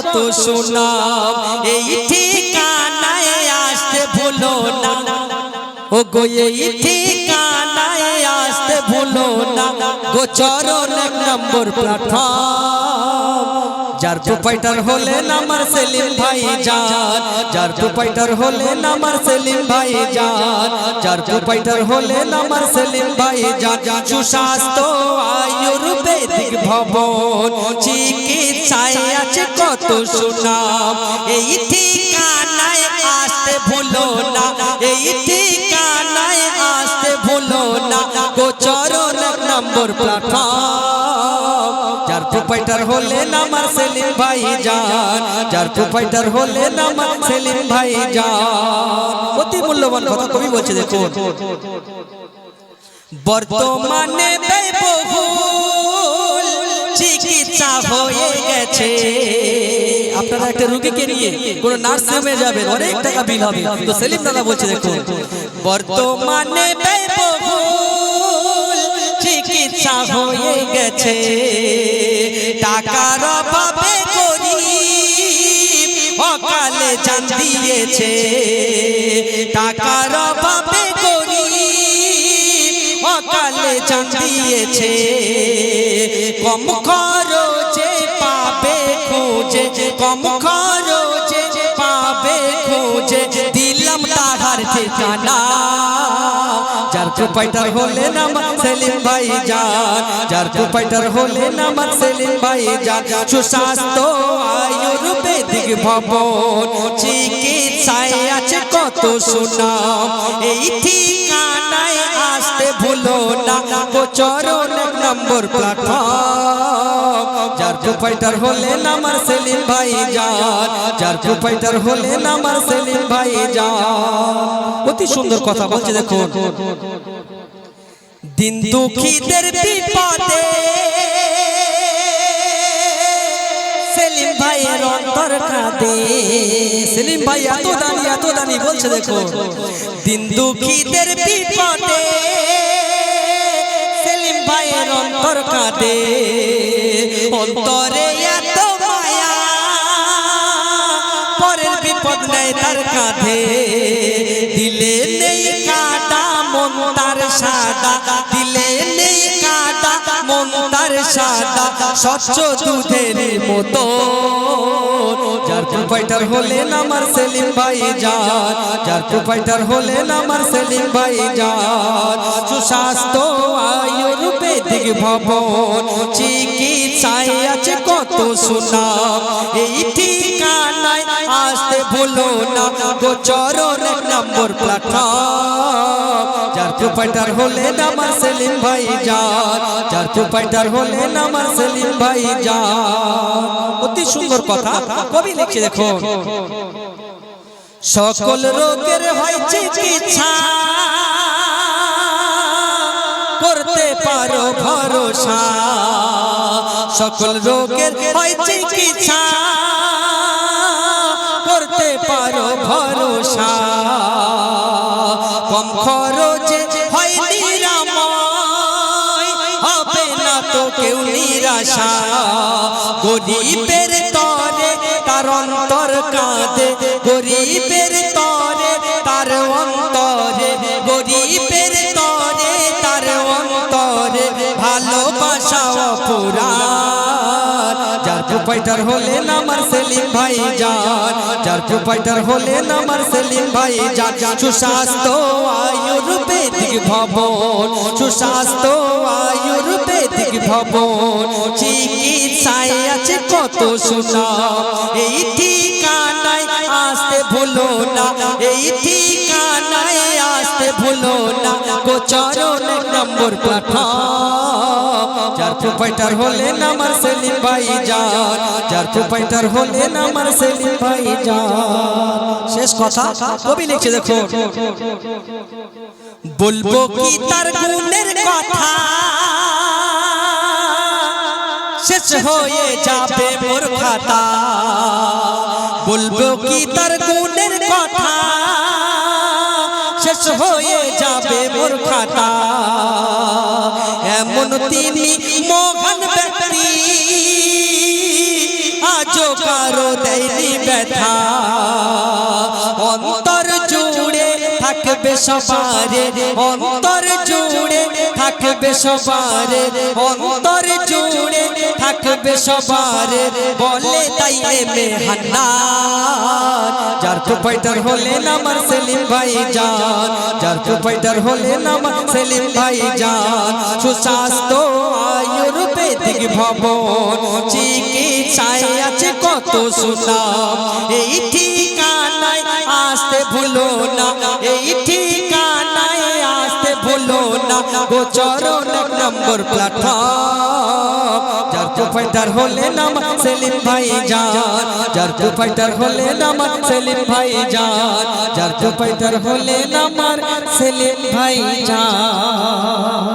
কত সুনাম এই ঠিকানায় আসতে ভুলো না ও গো এই ঠিকানায় আসতে ভুলো না গো চরণ এক নম্বর প্ল্যাটফর্ম যার প্রোপাইটার হলেন আমার সেলিম ভাই যান যার প্রোপাইটার হলেন আমার সেলিম ভাই যান যার প্রোপাইটার হলেন আমার সেলিম ভাই যান সুস্বাস্থ্য আয়ুর্বেদিক ভবন, চিকিৎসায় আছে কত সুনাম। এই ঠিকানায় আসতে ভুলো না, এই ঠিকানায় আসতে ভুলো না। গোচরণ নম্বর প্ল্যাটফর্ম যার প্রোপাইটার হলেন সেলিম ভাই যান যার প্রোপাইটার হলেন সেলিম ভাই যান অতি মূল্যবান কথা কবি বলছে, দেখুন। বর্তমানে চিকিৎসা হয়ে গেছে। আপনারা একটা রুগীকে নিয়ে কোন নার্সিংহোমে যাবেন অনেক টাকা বিল হবে। তো সেলিম দাদা বলছে দেখুন বর্তমানে চিকিৎসা হয়ে গেছে। টাকার অভাবে অকালে জান দিয়েছে। টাকার অভাবে অকালে জান দিয়েছে। কম খরচে পাবে খুঁজে, কম খরচে পাবে খুঁজে। দিলাম তাহার ঠিকানা, যার প্রোপাইটার হলেন আমার সেলিম ভাই যান যার প্রোপাইটার হলেন আমার সেলিম ভাই যান সুস্বাস্থ্য আয়ুর্বেদিক ভবন চিকিৎসায় আছে কত সুনাম। এই ঠিকানায় আসতে ভুলো না। গোচরণ এক নম্বর প্ল্যাটফর্ম যার প্রোপাইটার হলেন আমার সেলিম ভাই যান যার প্রোপাইটার হলেন আমার সেলিম ভাই যান অতি সুন্দর কথা বলছে দেখো দিন দুঃখীদের বিপদে ভাইয়ের অন্তর কাঁদে। সেলিম ভাই, এত দানি এত দানি বলছে দেখো। দিন দুঃখীদের বিপদে সেলিম ভাইয়ের অন্তর কাঁদে। অন্তরে এত মায়া, পরের বিপদ নেই তার কাঁধে। দিলে নেই কাটা, মন তার সাদা। সাদা স্বচ্ছ দুধের মতো। যার প্রোপাইটার হলেন আমার সেলিম ভাই যান যার প্রোপাইটার হলেন আমার সেলিম ভাই যান সুস্বাস্থ্য আয়ুর্বেদিক ভবন চিকিৎসায় আছে কত সুনাম, এই ভুলো না গোচরণ এক নম্বর প্ল্যাটফর্ম যার প্রোপাইটার হলেন আমার সেলিম ভাই যান যার প্রোপাইটার হলেন আমার সেলিম ভাই যান অতি সুন্দর কথা, কবি লিখছে দেখো। সকল রোগের হয় চিকিৎসা করতে পারো ভরসা। সকল রোগের হয় চিকিৎসা। ভরসা কম খরচে হয় নিরাময় হবে না তো কেউ নিরাশা। গরিবের তরে প্রোপাইটার হলেন আমার সেলিম ভাই যান। যার প্রোপাইটার হলেন আমার সেলিম ভাই যান। সুস্বাস্থ্য আয়ুর্বেদিক ভবন। সুস্বাস্থ্য আয়ুর্বেদিক ভবন। চিকিৎসায় আছে কত সুনাম। এই ঠিকানায় আসতে ভুলো না। এই ঠিকানায় আসতে ভুলো না। গোচরণ এক নম্বর প্ল্যাটফর্ম যার প্রোপাইটার হলেন আমার সেলিম ভাই যান যার প্রোপাইটার হলেন আমার সেলিম ভাই যান শেষ কথা কবি লিখছে দেখো বলব কি তার গুণের কথা শেষ হয়ে যাবে মোর খাতা বলব কি তার গুণের কথা শেষ হয়ে যাবে মোর খাতা এমন তিনি মোহন ব্যক্তি। আজও কারও দেয়নি ব্যথা। সবারে অন্তর জুড়ে থাকবে সবারে, অন্তর জুড়ে থাকবে সবারে। বলে তাই এমে হান্নান যার তো ফাইটার হলেন আমার সেলিম ভাই জান। যার তো ফাইটার হলেন আমার সেলিম ভাই জান। সুস্বাস্থ্য আয়ুর্বেদিক ভবন, চিকিৎসায় আছে কত সুনাম। এই ঠিকানায় আসতে ভুলো না, এই না গোচরণ এক নম্বর প্ল্যাটফর্ম যার তো ফাইটার হলে নাম সেলিম ভাই জান যার তো ফাইটার হলে নাম সেলিম ভাই জান যার তো ফাইটার হলে নাম সেলিম ভাই জান